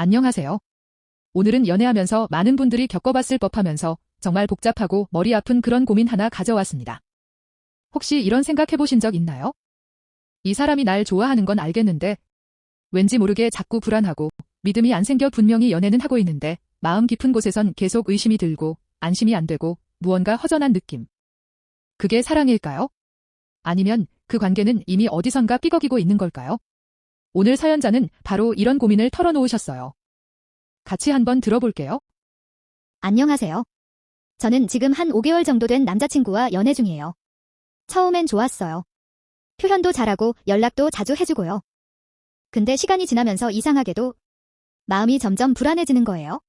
안녕하세요. 오늘은 연애하면서 많은 분들이 겪어봤을 법하면서 정말 복잡하고 머리 아픈 그런 고민 하나 가져왔습니다. 혹시 이런 생각 해보신 적 있나요? 이 사람이 날 좋아하는 건 알겠는데 왠지 모르게 자꾸 불안하고 믿음이 안 생겨 분명히 연애는 하고 있는데 마음 깊은 곳에선 계속 의심이 들고 안심이 안 되고 무언가 허전한 느낌. 그게 사랑일까요? 아니면 그 관계는 이미 어디선가 삐걱이고 있는 걸까요? 오늘 사연자는 바로 이런 고민을 털어놓으셨어요. 같이 한번 들어볼게요. 안녕하세요. 저는 지금 한 5개월 정도 된 남자친구와 연애 중이에요. 처음엔 좋았어요. 표현도 잘하고 연락도 자주 해주고요. 근데 시간이 지나면서 이상하게도 마음이 점점 불안해지는 거예요.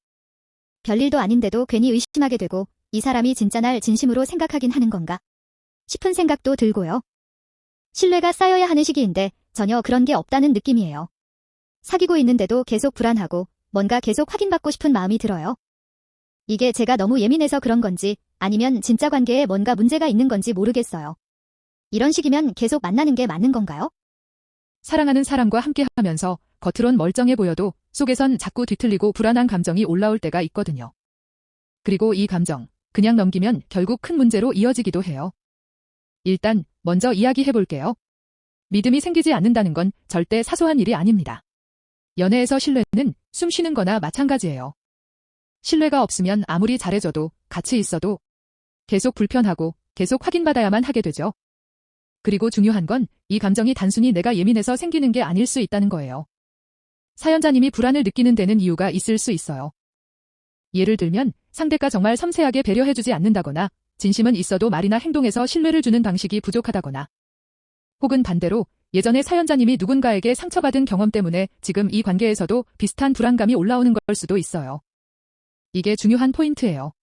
별일도 아닌데도 괜히 의심하게 되고 이 사람이 진짜 날 진심으로 생각하긴 하는 건가 싶은 생각도 들고요. 신뢰가 쌓여야 하는 시기인데 전혀 그런 게 없다는 느낌이에요. 사귀고 있는데도 계속 불안하고 뭔가 계속 확인받고 싶은 마음이 들어요. 이게 제가 너무 예민해서 그런 건지 아니면 진짜 관계에 뭔가 문제가 있는 건지 모르겠어요. 이런 식이면 계속 만나는 게 맞는 건가요? 사랑하는 사람과 함께 하면서 겉으론 멀쩡해 보여도 속에선 자꾸 뒤틀리고 불안한 감정이 올라올 때가 있거든요. 그리고 이 감정, 그냥 넘기면 결국 큰 문제로 이어지기도 해요. 일단, 먼저 이야기해 볼게요. 믿음이 생기지 않는다는 건 절대 사소한 일이 아닙니다. 연애에서 신뢰는 숨 쉬는 거나 마찬가지예요. 신뢰가 없으면 아무리 잘해줘도 같이 있어도 계속 불편하고 계속 확인받아야만 하게 되죠. 그리고 중요한 건 이 감정이 단순히 내가 예민해서 생기는 게 아닐 수 있다는 거예요. 사연자님이 불안을 느끼는 데는 이유가 있을 수 있어요. 예를 들면 상대가 정말 섬세하게 배려해주지 않는다거나 진심은 있어도 말이나 행동에서 신뢰를 주는 방식이 부족하다거나 혹은 반대로 예전에 사연자님이 누군가에게 상처받은 경험 때문에 지금 이 관계에서도 비슷한 불안감이 올라오는 걸 수도 있어요. 이게 중요한 포인트예요.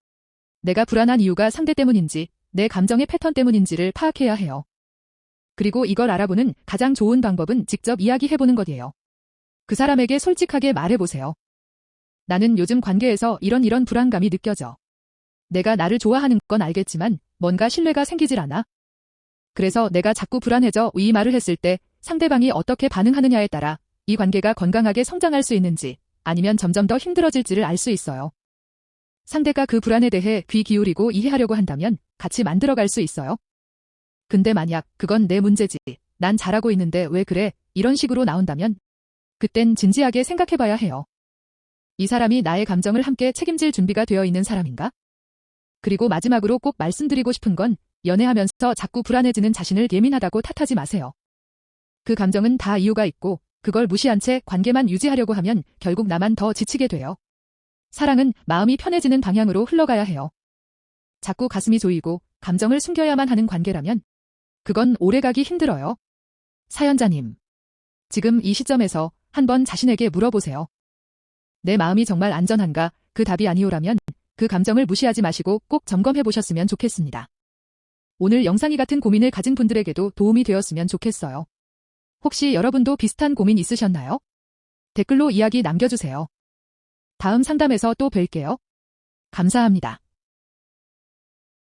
내가 불안한 이유가 상대 때문인지 내 감정의 패턴 때문인지를 파악해야 해요. 그리고 이걸 알아보는 가장 좋은 방법은 직접 이야기해보는 것이에요. 그 사람에게 솔직하게 말해보세요. 나는 요즘 관계에서 이런 이런 불안감이 느껴져. 내가 나를 좋아하는 건 알겠지만 뭔가 신뢰가 생기질 않아. 그래서 내가 자꾸 불안해져 이 말을 했을 때 상대방이 어떻게 반응하느냐에 따라 이 관계가 건강하게 성장할 수 있는지 아니면 점점 더 힘들어질지를 알 수 있어요. 상대가 그 불안에 대해 귀 기울이고 이해하려고 한다면 같이 만들어갈 수 있어요. 근데 만약 그건 내 문제지. 난 잘하고 있는데 왜 그래? 이런 식으로 나온다면 그땐 진지하게 생각해봐야 해요. 이 사람이 나의 감정을 함께 책임질 준비가 되어 있는 사람인가? 그리고 마지막으로 꼭 말씀드리고 싶은 건 연애하면서 자꾸 불안해지는 자신을 예민하다고 탓하지 마세요. 그 감정은 다 이유가 있고 그걸 무시한 채 관계만 유지하려고 하면 결국 나만 더 지치게 돼요. 사랑은 마음이 편해지는 방향으로 흘러가야 해요. 자꾸 가슴이 조이고 감정을 숨겨야만 하는 관계라면 그건 오래가기 힘들어요. 사연자님. 지금 이 시점에서 한번 자신에게 물어보세요. 내 마음이 정말 안전한가? 그 답이 아니오라면 그 감정을 무시하지 마시고 꼭 점검해 보셨으면 좋겠습니다. 오늘 영상이 같은 고민을 가진 분들에게도 도움이 되었으면 좋겠어요. 혹시 여러분도 비슷한 고민 있으셨나요? 댓글로 이야기 남겨주세요. 다음 상담에서 또 뵐게요. 감사합니다.